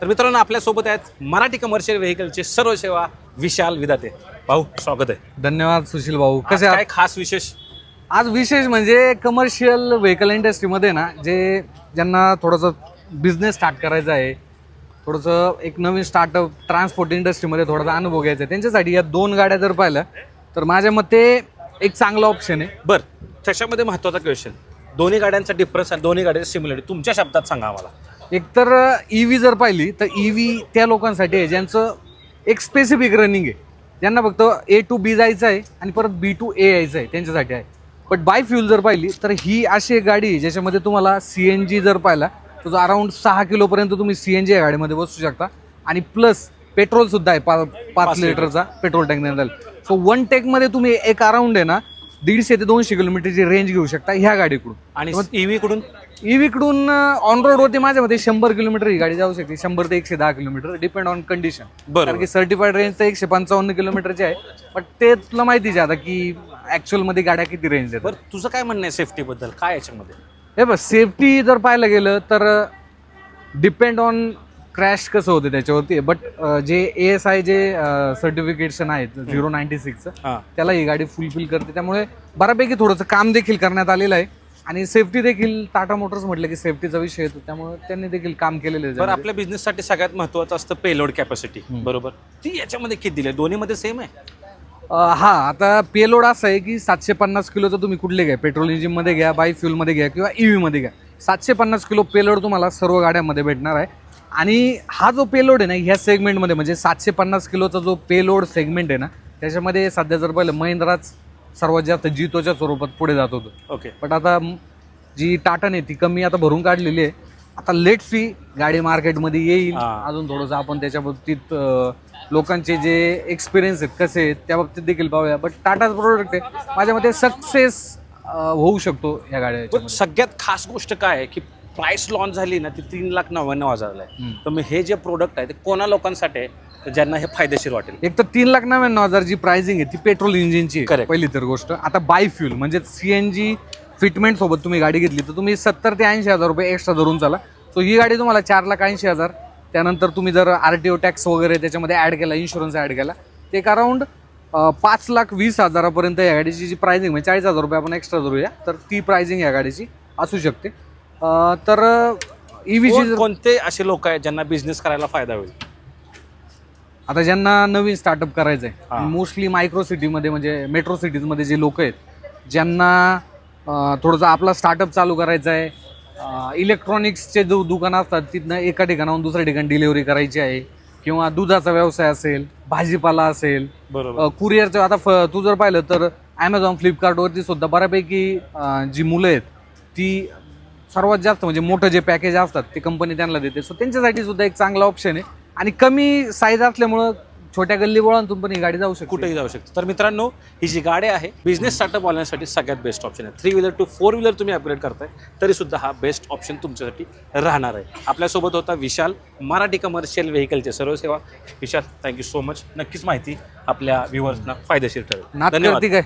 तर मित्रांनो आपल्यासोबत आहेत मराठी कमर्शियल व्हेकलचे सर्व सेवा विशाल विदाते. भाऊ स्वागत आहे. धन्यवाद सुशील भाऊ. आज कसे काय खास विशेष? आज विशेष म्हणजे कमर्शियल व्हेकल इंडस्ट्रीमध्ये ना जे ज्यांना थोडंसं बिझनेस स्टार्ट करायचा आहे थोडंसं एक नवीन स्टार्टअप ट्रान्सपोर्ट इंडस्ट्रीमध्ये थोडासा अनुभव घ्यायचा आहे. त्यांच्यासाठी या दोन गाड्या जर पाहिल्या तर माझ्या मते एक चांगला ऑप्शन आहे. बर त्याच्यामध्ये महत्त्वाचा क्वेश्चन दोन्ही गाड्यांचा डिफरन्स आणि दोन्ही गाड्यांची सिमिलरिटी तुमच्या शब्दात सांगा आम्हाला. एकतर ई व्ही जर पाहिली तर ई व्ही त्या लोकांसाठी आहे ज्यांचं एक स्पेसिफिक रनिंग आहे. ज्यांना फक्त ए टू बी जायचं आहे आणि परत बी टू ए यायचं आहे त्यांच्यासाठी आहे. बट बाय फ्युल जर पाहिली तर ही अशी एक गाडी आहे ज्याच्यामध्ये तुम्हाला सी एन जी जर पाहिला तर जो अराऊंड सहा किलोपर्यंत तुम्ही सी एन जी या गाडीमध्ये बसू शकता. आणि प्लस पेट्रोल सुद्धा आहे पा पाच लिटर. लिटरचा पेट्रोल टँक देण्यात आला सो वन टेकमध्ये तुम्ही एक अराऊंड आहे ना दीडशे ते दोनशे किलोमीटरची रेंज घेऊ शकता ह्या गाडीकडून. आणि ईव्ही कडून? ईव्ही कडून ऑन रोड वरती माझ्या मते शंभर किलोमीटर ही गाडी जाऊ शकते. शंभर ते एकशे दहा किलोमीटर डिपेंड ऑन कंडिशन. कारण की सर्टिफाईड रेंज तर एकशे पंचावन्न किलोमीटरची आहे. पण ते तुला माहितीच आहे आता की ऍक्च्युअलमध्ये गाड्या किती रेंज आहेत बरं तुझं काय म्हणणं आहे सेफ्टी बद्दल? काय याच्यामध्ये? हे बघ सेफ्टी जर पाहायला गेलं तर डिपेंड ऑन क्रॅश कसं होतं त्याच्यावरती? बट जे ए एस आय जे सर्टिफिकेशन आहेत झिरो नाईन्टी सिक्सचं हां. त्याला ही गाडी फुलफिल करते. त्यामुळे बऱ्यापैकी थोडंसं काम देखील करण्यात आलेलं आहे. आणि सेफ्टी देखील टाटा मोटर्स म्हटलं की सेफ्टीचा विषय येतो. त्यामुळे त्यांनी देखील काम केलेलं आहे. आपल्या बिझनेससाठी सगळ्यात महत्वाचं असतं पेलोड कॅपॅसिटी बरोबर? ती याच्यामध्ये किती दिली दोन्हीमध्ये सेम आहे? हा आता पेलोड असं आहे की सातशे पन्नास किलोचं तुम्ही कुठले घ्या? पेट्रोल इंजिनमध्ये घ्या बाय फ्युलमध्ये घ्या किंवा ई व्हीमध्ये घ्या. सातशे पन्नास किलो पेलोड तुम्हाला सर्व गाड्यांमध्ये भेटणार आहे. आणि हा जो पेलोड आहे ना ह्या सेगमेंटमध्ये म्हणजे सातशे पन्नास किलोचा जो पेलोड सेगमेंट आहे ना त्याच्यामध्ये सध्या जर पाहिलं महिंद्राच सर्वात जास्त जितोच्या स्वरूपात पुढे जात होतं. ओके बट आता जी टाटाने ती कमी आता भरून काढलेली आहे. आता लेट फी गाडी मार्केटमध्ये येईल. अजून थोडंसं आपण त्याच्या बाबतीत लोकांचे जे एक्सपिरियन्स आहेत कसे आहेत त्या बाबतीत देखील पाहूया. बट टाटाच प्रोडक्ट आहे. माझ्या मते सक्सेस होऊ शकतो या गाड्या पण. सगळ्यात खास गोष्ट काय आहे की प्राइस लॉन्च झाली ना ती तीन लाख नव्याण्णव हजारला आहे. तर मग हे जे प्रोडक्ट आहे ते कोणा लोकांसाठी आहे तर ज्यांना हे फायदेशीर वाटेल? एक तर तीन लाख नव्याण्णव हजार जी प्राइसिंग आहे ती पेट्रोल इंजिनची आहे, Correct. पहिली तर गोष्ट. आता बाय फ्युल म्हणजे सी एन जी फिटमेंट सोबत तुम्ही गाडी घेतली तर तुम्ही सत्तर ते ऐंशी हजार रुपये एक्स्ट्रा धरून चाला. सो ही गाडी तुम्हाला चार लाख ऐंशी हजार. त्यानंतर तुम्ही जर आर टी ओ टॅक्स वगैरे त्याच्यामध्ये ॲड केला इन्शुरन्स ॲड केला ते एक अराऊंड पाच लाख वीस हजारापर्यंत या गाडीची जी प्राइसिंग म्हणजे चाळीस हजार रुपये आपण एक्स्ट्रा धरूया तर ती प्राइसिंग या गाडीची असू शकते. तर E ई कोण- व्हीची कोणते असे लोक आहेत ज्यांना बिझनेस करायला फायदा होईल आता ज्यांना नवीन स्टार्टअप करायचं हा. आहे मोस्टली मायक्रो सिटीमध्ये म्हणजे मेट्रो सिटीजमध्ये जे लोक आहेत ज्यांना अं, थोडंसं आपला स्टार्टअप चालू करायचा आहे इलेक्ट्रॉनिक्सचे जो दुकानं असतात तिथनं एका ठिकाणाहून दुसऱ्या ठिकाणी डिलिव्हरी करायची आहे किंवा दुधाचा व्यवसाय असेल भाजीपाला असेल बरोबर कुरिअरचं आता फ तू जर पाहिलं तर ॲमेझॉन फ्लिपकार्टवरती सुद्धा बऱ्यापैकी अं, जी मुलं आहेत ती सर्वात जास्त म्हणजे मोठं जे पॅकेज असतात ते कंपनी त्यांना देते. सो त्यांच्यासाठी सुद्धा एक चांगला ऑप्शन आहे. आणि कमी साईज असल्यामुळं छोट्या गल्ली बोळांतून पण ही गाडी जाऊ शकते. कुठेही जाऊ शकतो. तर मित्रांनो ही जी गाडी आहे बिझनेस स्टार्टअप वाल्यासाठी सगळ्यात बेस्ट ऑप्शन आहे. Three wheeler to four wheeler तुम्ही अपग्रेड करताय तरी सुद्धा हा बेस्ट ऑप्शन तुमच्यासाठी राहणार आहे. आपल्यासोबत होता विशाल मराठी कमर्शियल व्हेकलचे सर्व सेवा विशाल थँक्यू सो मच नक्कीच माहिती आपल्या व्ह्युअर्सना फायदेशीर ठरेल. धन्यवाद. काय?